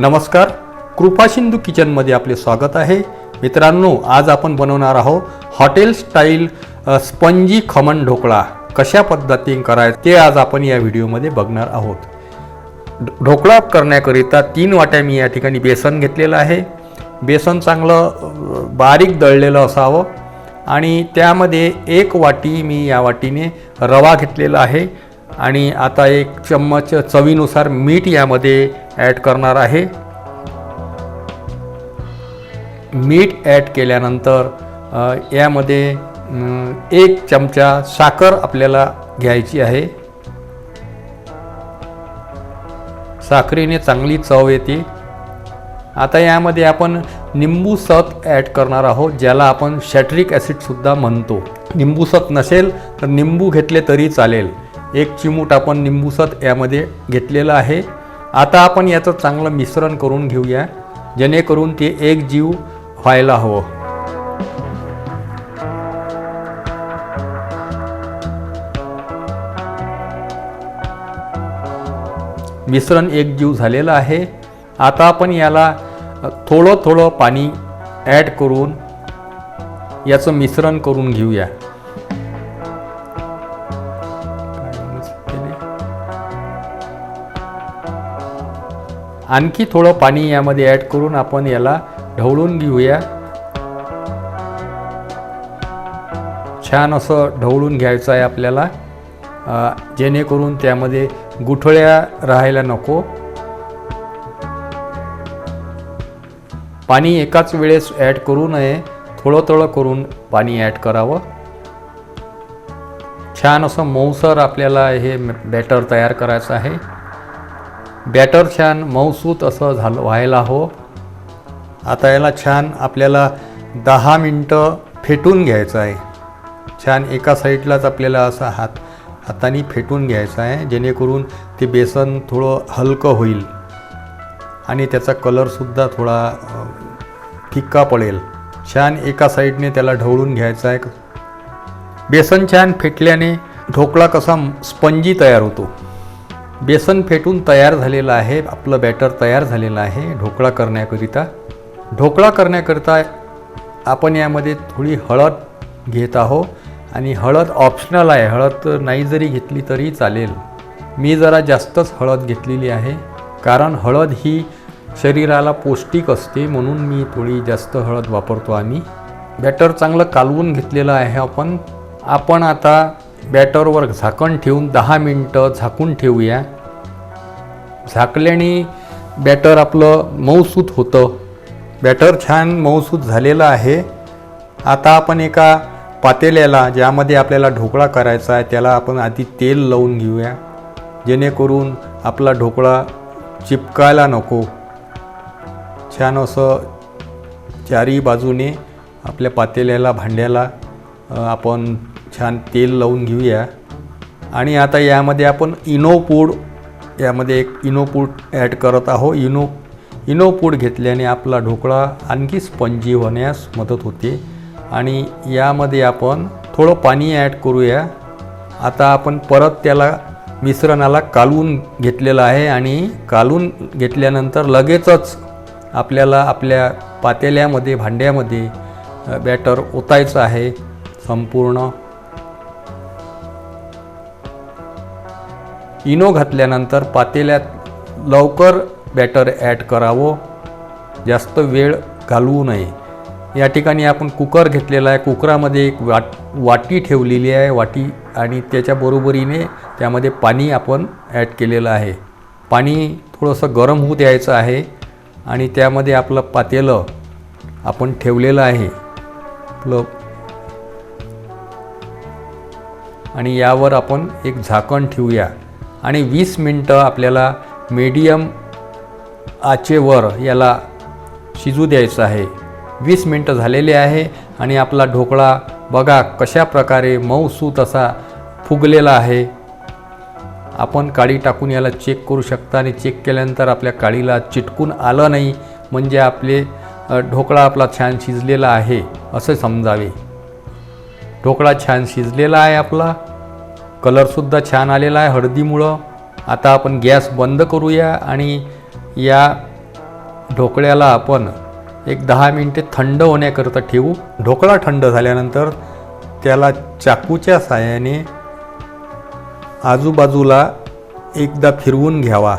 नमस्कार. कृपा सिंधू किचनमध्ये आपले स्वागत आहे. मित्रांनो आज आपण बनवणार आहोत hotel style spongy khaman dhokla. कशा पद्धतीने करायचं ते आज आपण या व्हिडिओमध्ये बघणार आहोत. ढोकळा करण्याकरिता तीन वाट्या मी या ठिकाणी बेसन घेतलेलं आहे. बेसन चांगलं बारीक दळलेलं असावं. आणि त्यामध्ये एक वाटी मी या वाटीने रवा घेतलेला आहे. आणि आता एक चम्मच चवीनुसार मीठ यामध्ये ॲड करणार आहे. मीठ ॲड केल्यानंतर यामध्ये एक चमचा साखर आपल्याला घ्यायची आहे. साखरेने चांगली चव येते. आता यामध्ये आपण निंबू सत ॲड करणार आहोत ज्याला आपण शॅट्रिक ॲसिडसुद्धा म्हणतो. निंबू सत नसेल तर निंबू घेतले तरी चालेल. एक चिमूट आपण निंबूसत यामध्ये घेतलेलं आहे. आता आपण याचं चांगलं मिश्रण करून घेऊया जेणेकरून ते एक जीव व्हायला हवं. मिश्रण एक जीव झालेलं आहे. आता आपण याला थोडं थोडं पाणी ॲड करून याचं मिश्रण करून घेऊया. आणखी थोडं पाणी यामध्ये ॲड करून आपण याला ढवळून घेऊया. छान असं ढवळून घ्यायचं आहे आपल्याला. जेणेकरून त्यामध्ये गुठळ्या राहायला नको. पाणी एकाच वेळेस ॲड करू नये. थोडं थोडं करून पाणी ॲड करावं. छान असं मऊसर आपल्याला हे बॅटर तयार करायचं आहे. बॅटर छान मऊसूत असं झालं व्हायला हवं आता याला छान आपल्याला दहा मिनटं फेटून घ्यायचं आहे. छान एका साईडलाच आपल्याला असा हात हाताने फेटून घ्यायचं आहे जेणेकरून ते बेसन थोडं हलकं होईल. आणि त्याचा कलरसुद्धा थोडा फिक्का पडेल. छान एका साईडने त्याला ढवळून घ्यायचं आहे. बेसन छान फेटल्याने ढोकळा कसा स्पंजी तयार होतो. बेसन फेटून तयार झालेलं आहे आपलं बॅटर तयार झालेलं आहे ढोकळा करण्याकरिता. ढोकळा करण्याकरिता आपण यामध्ये थोडी हळद घेत आहो आणि हळद ऑप्शनल आहे हळद नाही जरी घेतली तरी चालेल. मी जरा जास्तच हळद घेतलेली आहे कारण हळद ही शरीराला पौष्टिक असते म्हणून मी थोडी जास्त हळद वापरतो आम्ही. बॅटर चांगलं कालवून घेतलेलं आहे आपण. आपण आता बॅटरवर झाकण ठेवून दहा मिनटं झाकून ठेवूया. झाकल्याने बॅटर आपलं मऊसूत होतं. बॅटर छान मऊसूत झालेलं आहे. आता आपण एका पातेल्याला ज्यामध्ये आपल्याला ढोकळा करायचा आहे त्याला आपण आधी तेल लावून घेऊया. जेणेकरून आपला ढोकळा चिपकायला नको. छान असं चारी बाजूने आपल्या पातेल्याला भांड्याला आपण छान तेल लावून घेऊया. आणि आता यामध्ये आपण इनो पूड यामध्ये एक इनो पूड ॲड करत आहो इनो इनो पूड घेतल्याने आपला ढोकळा आणखी स्पंजी होण्यास मदत होते. आणि यामध्ये आपण थोडं पाणी ॲड करूया. आता आपण परत त्याला मिश्रणाला कालवून घेतलेलं आहे आणि कालवून घेतल्यानंतर लगेचच आपल्याला आपल्या पातेल्यामध्ये भांड्यामध्ये बॅटर ओतायचं आहे संपूर्ण. इनो घातल्यानंतर पातेल्यात लवकर बॅटर ॲड करावं. जास्त वेळ घालवू नये. या ठिकाणी आपण कुकर घेतलेला आहे. कुकरामध्ये एक वाट वाटी ठेवलेली आहे. वाटी आणि त्याच्या बरोबरीने त्यामध्ये पाणी आपण ॲड केलेलं आहे. पाणी थोडंसं गरम होऊ द्यायचं आहे आणि त्यामध्ये आपलं पातेलं आपण ठेवलेलं आहे. आपलं आणि यावर आपण एक झाकण ठेवूया. आणि वीस मिनटं आपल्याला मीडियम आचेवर याला शिजू द्यायचं आहे. वीस मिनटं झालेले आहे आणि आपला ढोकळा बघा कशा प्रकारे मऊसूत असा फुगलेला आहे. आपण काळी टाकून याला चेक करू शकता आणि चेक केल्यानंतर आपल्या काळीला चिटकून आलं नाही म्हणजे आपले ढोकळा आपला छान शिजलेला आहे असे समजावे. ढोकळा छान शिजलेला आहे आपला. कलरसुद्धा छान आलेला आहे हळदीमुळं. आता आपण गॅस बंद करूया आणि या ढोकळ्याला आपण एक दहा मिनटे थंड होण्याकरता ठेवू. ढोकळा थंड झाल्यानंतर त्याला चाकूच्या साहाय्याने आजूबाजूला एकदा फिरवून घ्यावा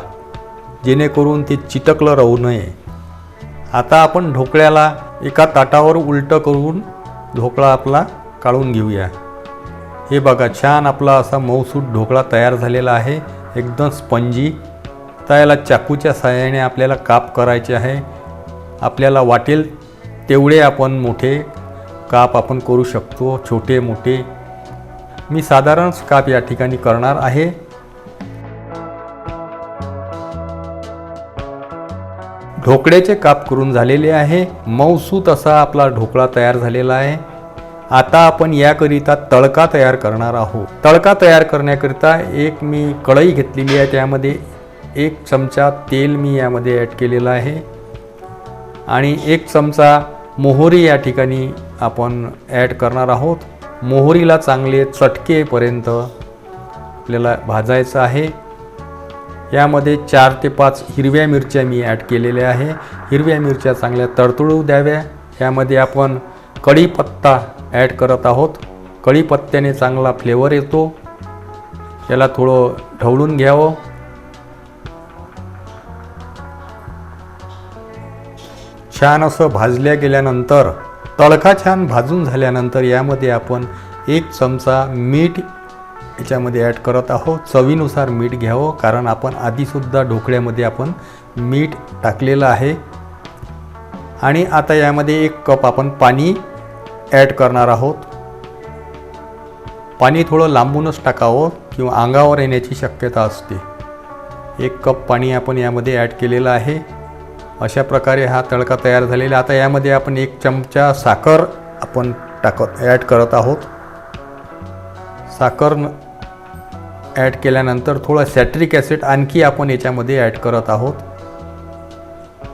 जेणेकरून ते चिटकलं राहू नये. आता आपण ढोकळ्याला एका ताटावर उलटं करून ढोकळा आपला काढून घेऊया. हे बघा छान आपला असा मऊसूत ढोकळा तयार झालेला आहे. एकदम स्पंजी. त्याला याला चाकूच्या सहाय्याने आपल्याला काप करायचे आहे. आपल्याला वाटेल तेवढे आपण मोठे काप आपण करू शकतो छोटे मोठे. मी साधारण काप या ठिकाणी करणार आहे. ढोकळ्याचे काप करून झालेले आहे. मऊसूत असा आपला ढोकळा तयार झालेला आहे. आता आपण याकरिता तळका तयार करणार आहोत. तळका तयार करण्याकरिता एक मी कढई घेतलेली आहे त्यामध्ये एक चमचा तेल मी यामध्ये ॲड केलेलं आहे. आणि एक चमचा मोहरी या ठिकाणी आपण ॲड करणार आहोत. मोहरीला चांगले चटकेपर्यंत आपल्याला भाजायचं आहे. यामध्ये चार ते पाच हिरव्या मिरच्या मी ॲड केलेल्या आहे. हिरव्या मिरच्या चांगल्या तडतडू द्याव्या. यामध्ये आपण कढीपत्ता ॲड करत आहोत. कढीपत्त्याने चांगला फ्लेवर येतो. याला थोडं ढवळून घ्यावं. छान असं भाजल्या गेल्यानंतर तडका छान भाजून झाल्यानंतर यामध्ये आपण एक चमचा मीठ याच्यामध्ये ॲड करत आहोत. चवीनुसार मीठ घ्यावं कारण आपण आधीसुद्धा ढोकळ्यामध्ये आपण मीठ टाकलेलं आहे. आणि आता यामध्ये एक कप आपण पाणी ॲड करणार आहोत. पाणी थोडं लांबूनच टाकावं किंवा अंगावर येण्याची शक्यता असते. एक कप पाणी आपण यामध्ये ॲड केलेलं आहे. अशा प्रकारे हा तडका तयार झालेला आता यामध्ये आपण एक चमचा साखर आपण टाकत ॲड करत आहोत. साखर ॲड केल्यानंतर थोडं सॅट्रिक ॲसिड आणखी आपण याच्यामध्ये ॲड करत आहोत.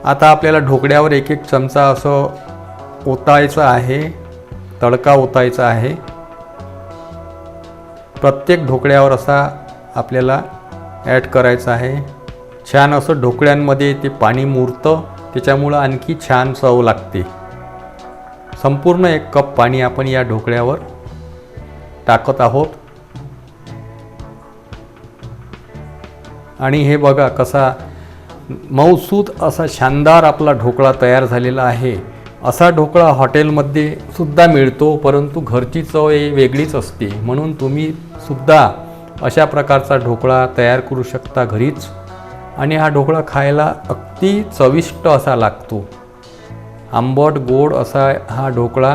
आता आपल्याला ढोकळ्यावर एक एक चमचा असं ओतायचं आहे. तडका ओतायचा आहे. प्रत्येक ढोकळ्यावर असा आपल्याला ॲड करायचा आहे. छान असं ढोकळ्यांमध्ये ते पाणी मुरतं त्याच्यामुळं आणखी छान चव लागते. संपूर्ण एक कप पाणी आपण या ढोकळ्यावर टाकत आहोत. आणि हे बघा कसा मऊसूत असा शानदार आपला ढोकळा तयार झालेला आहे. असा ढोकळा हॉटेलमध्ये सुद्धा मिळतो परंतु घरची चव ही वेगळीच असते. म्हणून तुम्ही सुद्धा अशा प्रकारचा ढोकळा तयार करू शकता घरीच. आणि हा ढोकळा खायला अगदी चविष्ट असा लागतो. आंबट गोड असा हा ढोकळा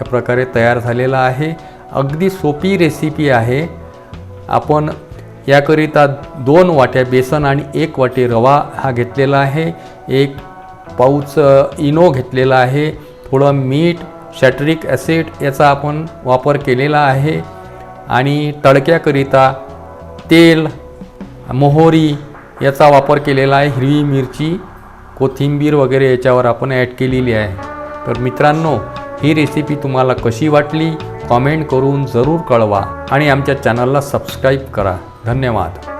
या प्रकारे तयार झालेला आहे. अगदी सोपी रेसिपी आहे. आपण याकरिता दोन वाट्या बेसन आणि एक वाटी रवा हा घेतलेला आहे. एक पाऊच इनो घेतलेला आहे. थोडं मीठ शॅट्रिक ॲसिड याचा आपण वापर केलेला आहे. आणि तडक्याकरिता तेल मोहरी याचा वापर केलेला आहे. हिरवी मिरची कोथिंबीर वगैरे याच्यावर आपण ॲड केलेली आहे. तर मित्रांनो ही रेसिपी तुम्हाला कशी वाटली? कॉमेंट करून जरूर कळवा आणि आमच्या चॅनलला सबस्क्राईब करा. धन्यवाद.